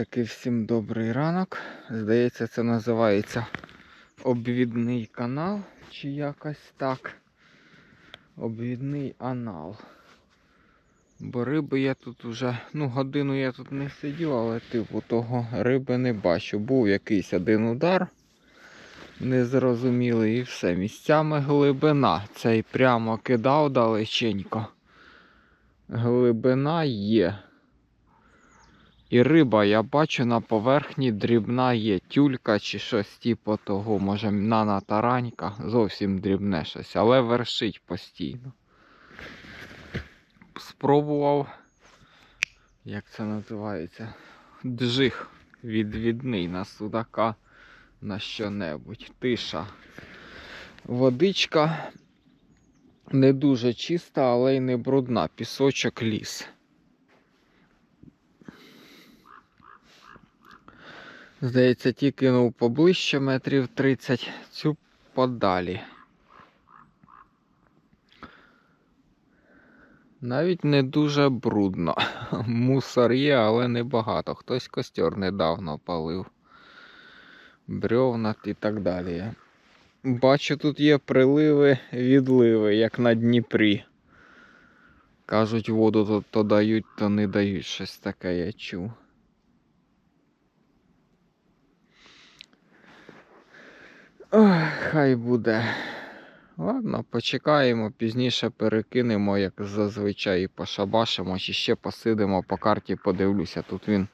Таки всім добрий ранок. Здається, це називається обвідний канал чи якось так. Обвідний анал. Бо риби я тут уже, ну, годину я тут не сидів, але типу того риби не бачу. Був якийсь один удар незрозумілий і все. Місцями глибина. Цей прямо кидав далеченько. Глибина є. І риба, я бачу, на поверхні дрібна є тюлька чи щось типу того, може нана таранька, зовсім дрібне щось, але вершить постійно. Спробував, як це називається, джиг відвідний на судака на що-небудь. Тиша. Водичка не дуже чиста, але й не брудна. Пісочок ліс. Здається, ті кинув поближче метрів 30, цю подалі. Навіть не дуже брудно. Мусор є, але небагато. Хтось костер недавно палив. Брьовна і так далі. Бачу, тут є приливи, відливи, як на Дніпрі. Кажуть, воду то, то дають, то не дають. Щось таке я чув. Хай буде. Ладно, почекаємо, пізніше перекинемо, як зазвичай, і пошабашимо, чи ще посидимо по карті, подивлюся. Тут він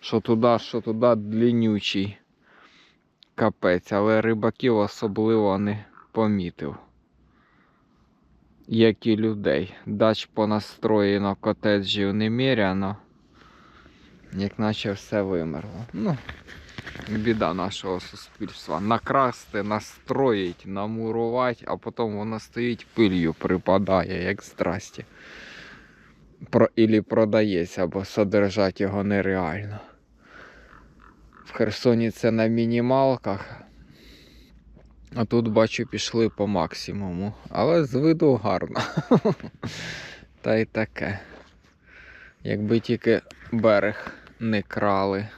що туди, що туди длиннючий капець, але рибаків особливо не помітив. Як і людей. Дач понастроєно котеджів неміряно, як наче все вимерло. Ну, біда нашого суспільства. Накрасти, настроїть, намурувати, а потім воно стоїть пилью, припадає, як здрасті. Про, Ілі продається, бо содержати його нереально. В Херсоні це на мінімалках. А тут бачу пішли по максимуму. Але з виду гарно. Та й таке. Якби тільки берег не крали.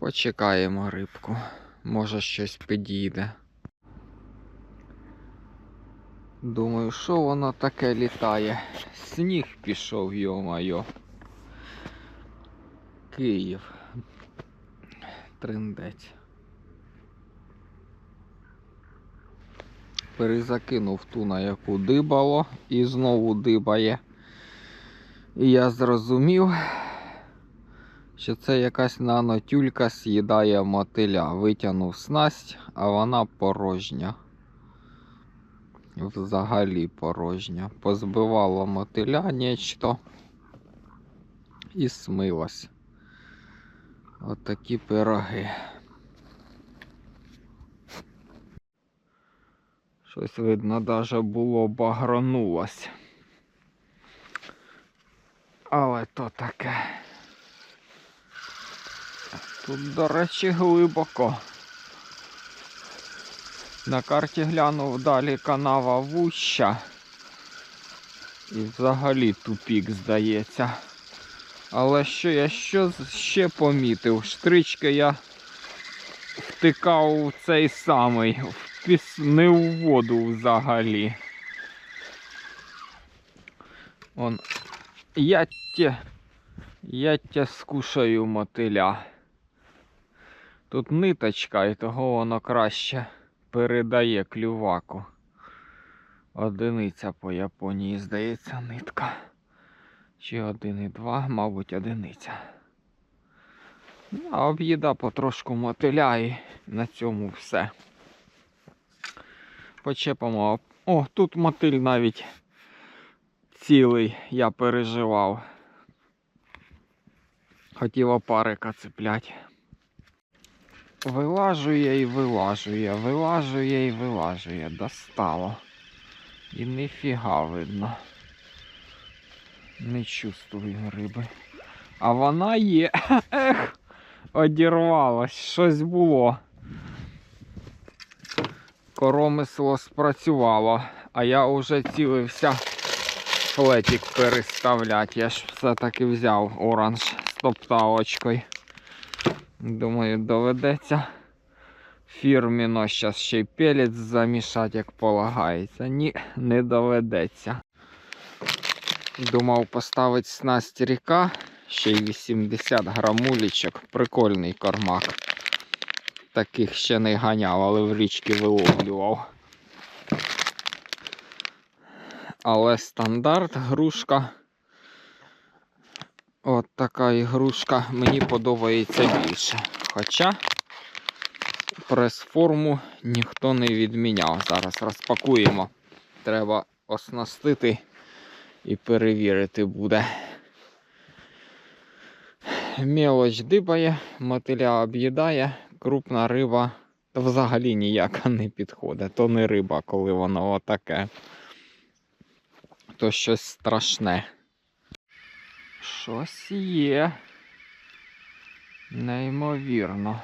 Почекаємо рибку. Може щось підійде. Думаю, що воно таке літає? Сніг пішов, йо-майо. Київ. Триндець. Перезакинув ту, на яку дибало, і знову дибає. І я зрозумів, що це якась нанотюлька з'їдає мотиля. Витягнув снасть, а вона порожня. Взагалі порожня. Позбивало мотиля нечто і смилось. Отакі пироги. Щось видно, даже було багронулось. Але то таке. Тут, до речі, глибоко. На карті глянув далі канава вуща. І взагалі тупік, здається. Але що я що ще помітив? Штрички я втикав у цей самий, в піс... не в воду взагалі. Он я тя, я тя скушаю мотиля. Тут ниточка і того воно краще передає клюваку. Одиниця по Японії, здається, нитка. Чи один і два, мабуть, одиниця. Ну, а об'їда потрошку мотиля і на цьому все. Почепимо. О, тут мотиль навіть цілий я переживав. Хотів опарика цеплять. Вилажує і вилажує, вилажує і вилажує. Достало. І ніфіга видно. Не чувствую риби. А вона є. Ех, одірвалась, щось було. Коромисло спрацювало, а я вже цілився флетик переставляти. Я ж все-таки взяв оранж стопталочкою. Думаю, доведеться фірміно зараз ще й пелець замішати, як полагається. Ні, не доведеться. Думав поставити снасть ріка, ще й 80 грамулічок. Прикольний кормак. Таких ще не ганяв, але в річки виловлював. Але стандарт грушка. От така ігрушка мені подобається більше. Хоча прес-форму ніхто не відміняв. Зараз розпакуємо. Треба оснастити і перевірити буде. Мелоч дибає, мотиля об'їдає, крупна риба та взагалі ніяка не підходить. То не риба, коли воно отаке. То щось страшне. Щось є. Неймовірно.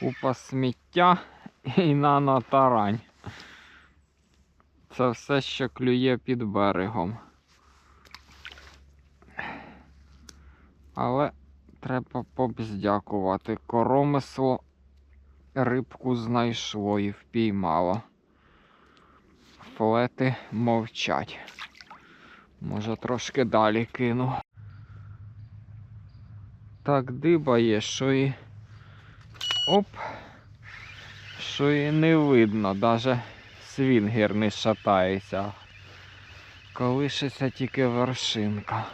Купа сміття і нанотарань. Це все, що клює під берегом. Але треба побздякувати. Коромисло рибку знайшло і впіймало. Флети мовчать. Може трошки далі кину. Так дибає, що і. Оп. Що і не видно, даже свінгер не шатається. Колишиться тільки вершинка.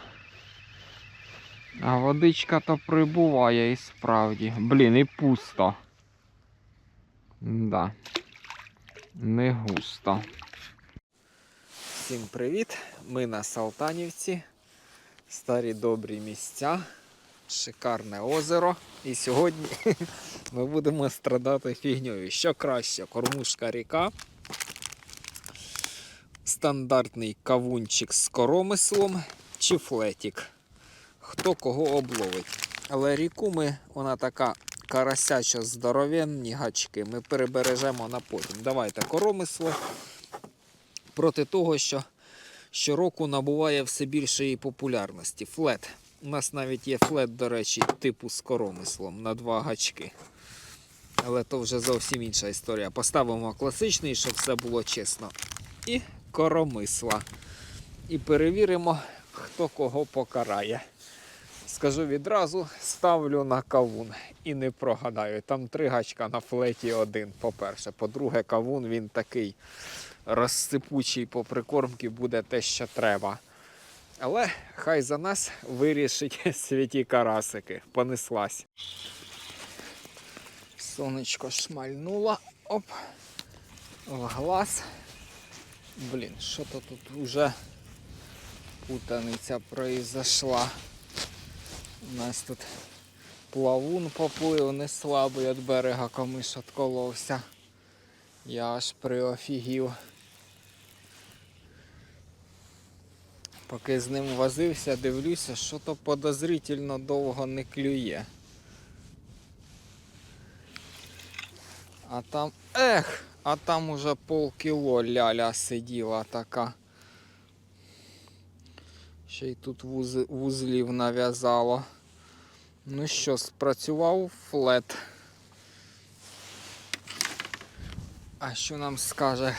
А водичка то прибуває і справді. Блін, і пусто. Да. Не густо. Всім привіт! Ми на Салтанівці. Старі добрі місця, шикарне озеро. І сьогодні ми будемо страдати фігньою. Що краще, кормушка ріка, стандартний кавунчик з коромислом чи флетік. Хто кого обловить. Але ріку ми, вона така карасяча, здоровенні гачки. Ми перебережемо на потім. Давайте коромисло проти того, що щороку набуває все більшої популярності. Флет. У нас навіть є флет, до речі, типу з коромислом на два гачки. Але то вже зовсім інша історія. Поставимо класичний, щоб все було чесно. І коромисла. І перевіримо, хто кого покарає. Скажу відразу, ставлю на кавун і не прогадаю. Там три гачка на флеті один, по-перше. По-друге, кавун він такий розсипучий по прикормці буде те, що треба. Але хай за нас вирішить святі карасики. Понеслась. Сонечко шмальнуло. Оп. В глаз. Блін, що то тут вже путаниця произошла. У нас тут плавун поплив не слабий від берега комиш отколовся. Я аж приофігів. Поки з ним возився, дивлюся, що то подозрительно довго не клює. А там... Ех! А там уже полкіло ляля сиділа така. Ще й тут вуз... вузлів нав'язало. Ну що, спрацював флет. А що нам скаже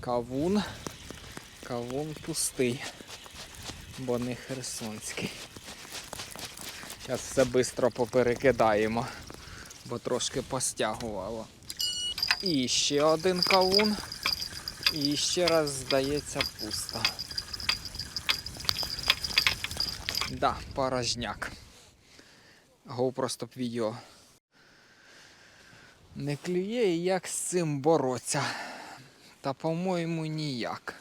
кавун? Кавун пустий, бо не херсонський. Зараз все швидко поперекидаємо, бо трошки постягувало. І ще один кавун. І ще раз здається пусто. Да, порожняк. GoPro стоп відео. Не клює як з цим бороться. Та по-моєму ніяк.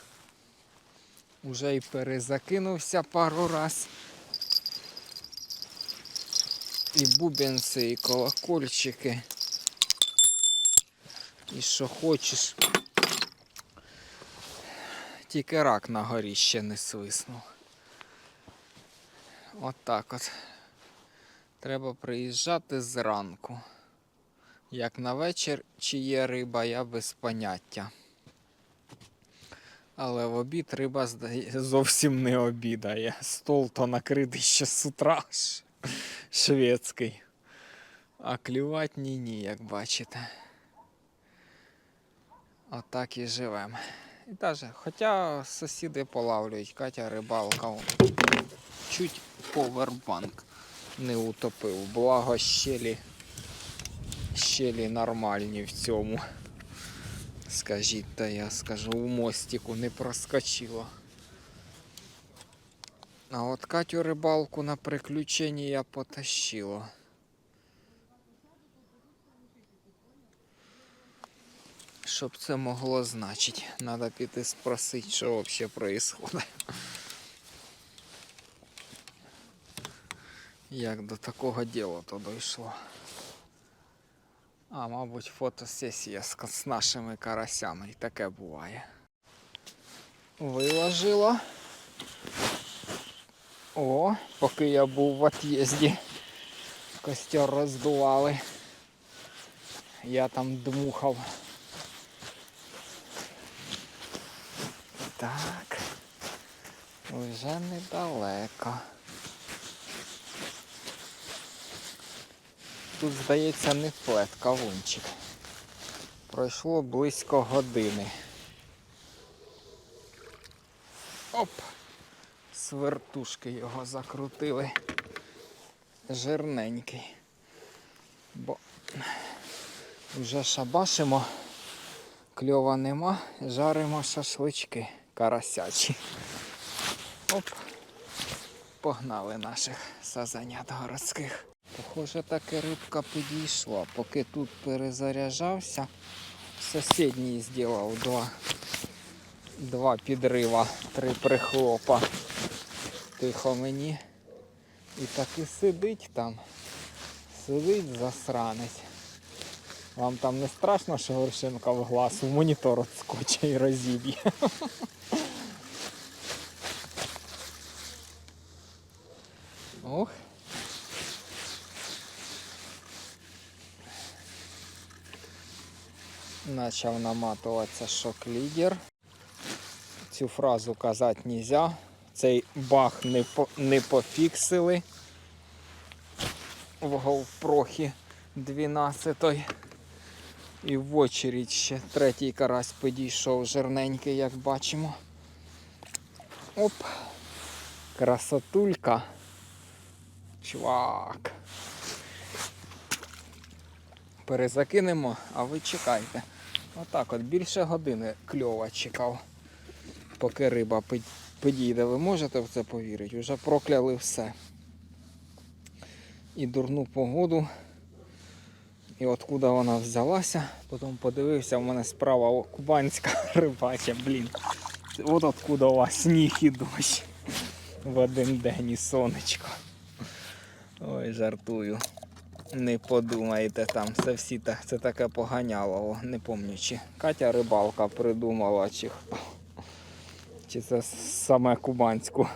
Уже й перезакинувся пару раз. І бубенці, і колокольчики. І що хочеш. Тільки рак на горі ще не свиснув. От так от. Треба приїжджати зранку. Як на вечір, чи є риба, я без поняття. Але в обід риба зовсім не обідає. Стол то накритий ще з утра ж. Шведський. А клювать ні ні, як бачите. Отак і живемо. І даже, хоча сусіди полавлюють, Катя рибалка чуть повербанк не утопив. Благо щелі, щелі нормальні в цьому. Скажіть, та я скажу, у мостику не проскочило. А от Катю рибалку на приключення потащило. Щоб це могло значити, треба піти спросити, що взагалі происходит. Як до такого діла то дійшло. А, мабуть, фотосесія з, нашими карасями. І таке буває. Виложила. О, поки я був в от'їзді. Костер роздували. Я там дмухав. Так. Вже недалеко. Тут, здається, не флет, кавунчик. Пройшло близько години. Оп! Свертушки його закрутили. Жирненький. Бо вже шабашимо, кльова нема, жаримо шашлички карасячі. Оп! Погнали наших сазанят городських. Похоже, таки рибка підійшла. Поки тут перезаряджався, сусідній зробив два, два підрива, три прихлопа. Тихо мені. І таки сидить там. Сидить засранець. Вам там не страшно, що горшинка в глаз у монітор отскоче і розіб'є. Ох. Начав наматуватися шок-лідер. Цю фразу казати нельзя. Цей баг не, по, не пофіксили в GoPro 12 І в очередь ще третій карась підійшов жирненький, як бачимо. Оп! Красотулька. Чувак. Перезакинемо, а ви чекайте. Отак от більше години кльова чекав, поки риба підійде. Ви можете в це повірити? Вже прокляли все. І дурну погоду. І откуда вона взялася. Потім подивився, в мене справа кубанська рибача, блін. От откуда у вас сніг і дощ. В один день і сонечко. Ой, жартую. Не подумайте там, це всі так, це таке поганяло, не пам'ятаю, чи Катя рибалка придумала, чи хто. Чи це саме кубанську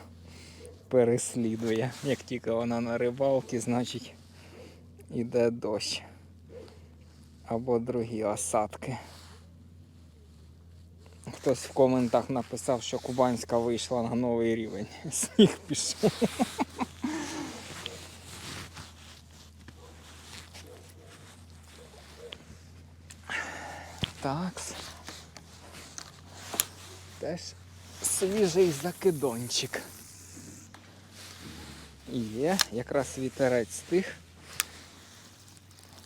переслідує. Як тільки вона на рибалці, значить іде дощ. Або другі осадки. Хтось в коментах написав, що Кубанська вийшла на новий рівень. Сніг пішов. Так. Теж свіжий закидончик. Є, якраз вітерець стих.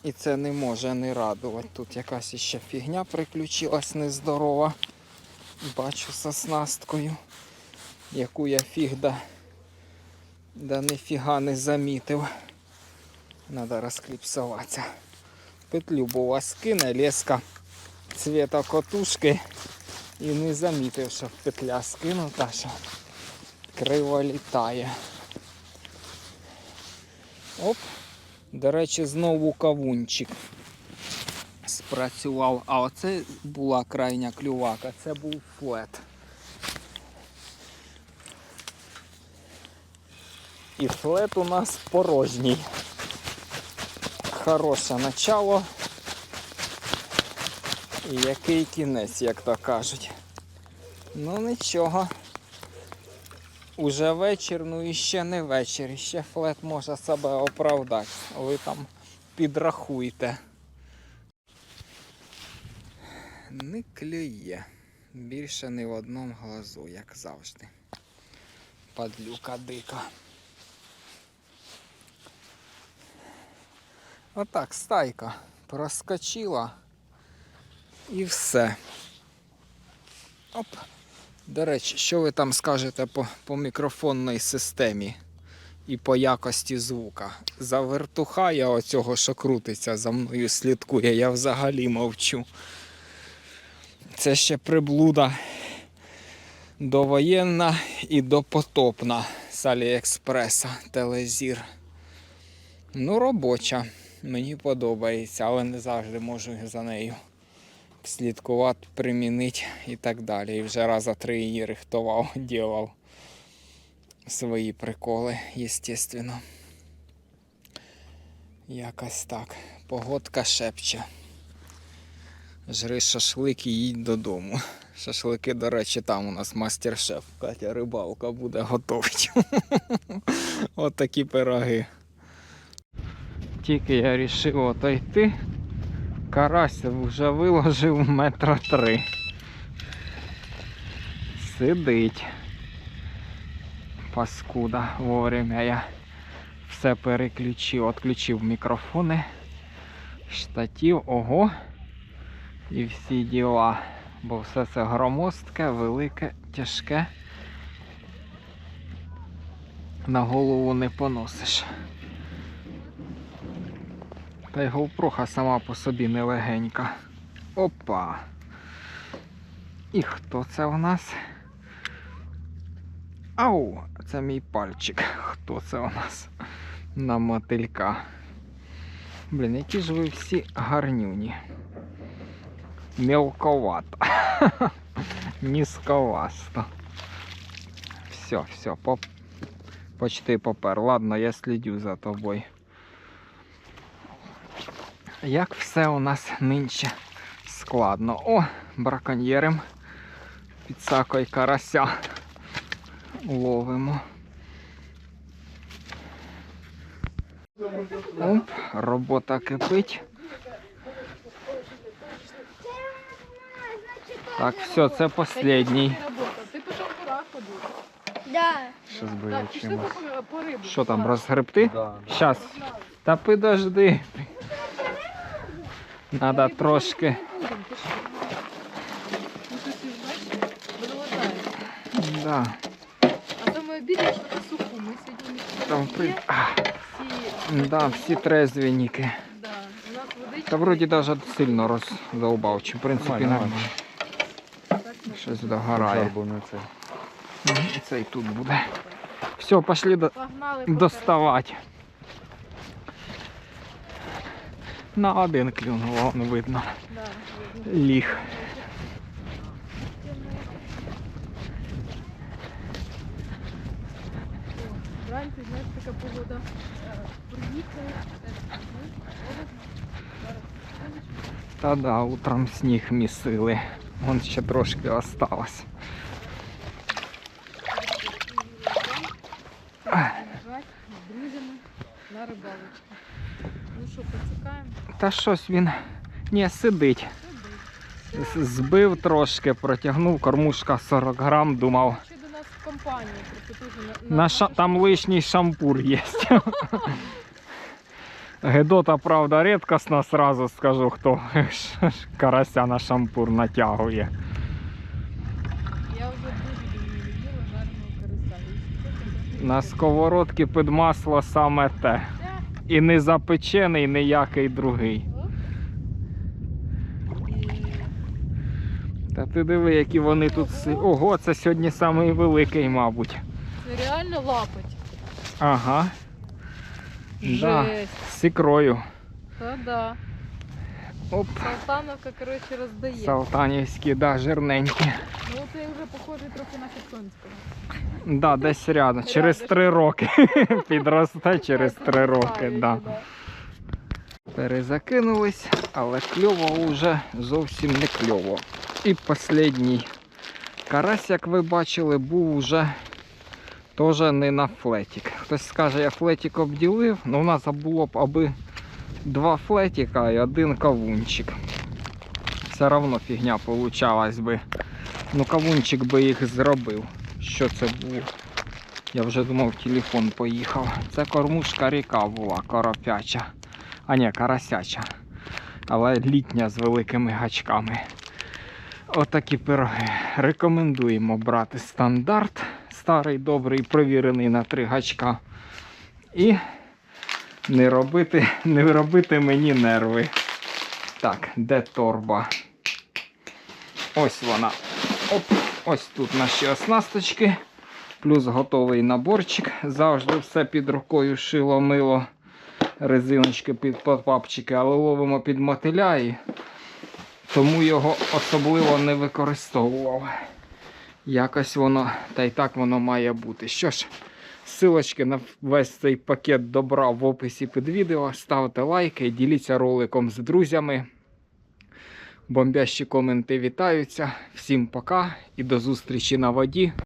І це не може не радувати. Тут якась іще фігня приключилась нездорова. Бачу з оснасткою, яку я фіг да, ніфіга не замітив. Надо розкліпсуватися. Петлю у вас леска цвіта котушки і не замітив, що петля скинута, що криво літає. Оп. До речі, знову кавунчик спрацював. А оце була крайня клювака, це був флет. І флет у нас порожній. Хороше начало. І який кінець, як то кажуть. Ну нічого. Уже вечір, ну і ще не вечір. І ще флет може себе оправдати. Ви там підрахуйте. Не клює. Більше не в одному глазу, як завжди. Падлюка дика. Отак, стайка проскочила і все. Оп. До речі, що ви там скажете по, по мікрофонній системі і по якості звука? За вертуха я оцього, що крутиться за мною слідкує, я взагалі мовчу. Це ще приблуда довоєнна і допотопна з Аліекспреса Телезір. Ну, робоча. Мені подобається, але не завжди можу за нею слідкувати, примінити і так далі. І вже раза три її рихтував, ділав свої приколи, естественно. Якось так. Погодка шепче. Жри шашлик і їдь додому. Шашлики, до речі, там у нас мастер-шеф. Катя рибалка буде готувати. От такі пироги. Тільки я вирішив отойти. Карась вже виложив метра три. Сидить. Паскуда. Вовремя я все переключив, відключив мікрофони, штатів, ого. І всі діла. Бо все це громоздке, велике, тяжке. На голову не поносиш. Та й GoPro сама по собі нелегенька. Опа. І хто це у нас? Ау, це мій пальчик. Хто це у нас? На мотилька. Блін, які ж ви всі гарнюні. Мелковато. Низковасто. Все, все, поп... почти попер. Ладно, я слідю за тобою. Як все у нас нинче складно. О, браконьєрим під сакою карася ловимо. Оп, робота кипить. Так, все, це последній. Ти пішов по раходу. Да. Що чимось. там, розгребти? Да. Щас. Та подожди. Надо трошки. Да. А то ми обідаємо що. Ми сьогодні Там при... а, Всі, да, всі трезвенники. да. У нас водичка. Та вроді навіть сильно роздовбав. Чи в принципі Нормально, Щось догорає. на це. І тут буде. Все, пошли до... Доставати. На один клюнув, вон видно. Да, видно. Ліг. О, Вранці, знаєш, така погода. Е, Приїхали. теж, ну, холодно. Зараз сонечко. Та да, утром сніг місили. Вон ще трошки осталось. Ах. Лежать з друзями на рибалочку. Ну що, поцікаємо? Та щось він. Ні, сидить. Збив трошки, протягнув кормушка 40 грам, думав. Ще до нас в компанії, на, На ша... Там лишній шампур є. Гедота, правда, рідкісна, сразу скажу, хто карася на шампур натягує. Я вже дуже не їла жареного карася. На сковородки під масло саме те. І не запечений ніякий другий. Та ти диви, які вони тут. си- Ого, це сьогодні самий великий, мабуть. Це реально лапить. Ага. Да, Жесть. з ікрою. Та да. Оп. Салтановка, коротше, роздає. Салтанівські, да, жирненькі. Ну це вже похожий трохи на Херсонського. Да, десь рядом. Через три роки. Підросте через три роки, да. Перезакинулись, але кльово вже зовсім не кльово. І останній Карась, як ви бачили, був уже теж не на флетік. Хтось скаже, я флетік обділив, але у нас було б аби два флетіка і один кавунчик. Все одно фігня получалась би. Ну, кавунчик би їх зробив. Що це було? Я вже думав, телефон поїхав. Це кормушка ріка була, коропяча. А ні, карасяча. Але літня з великими гачками. Отакі пироги. Рекомендуємо брати стандарт. Старий, добрий, провірений на три гачка. І не робити, не робити мені нерви. Так, де торба? Ось вона. Оп, ось тут наші оснасточки. Плюс готовий наборчик. Завжди все під рукою шило мило. Резиночки під папчики, але ловимо під мотиля і тому його особливо не використовував. Якось воно, та й так воно має бути. Що ж, Силочки на весь цей пакет добра в описі під відео. Ставте лайки, діліться роликом з друзями. Бомбящі коменти вітаються. Всім пока і до зустрічі на воді.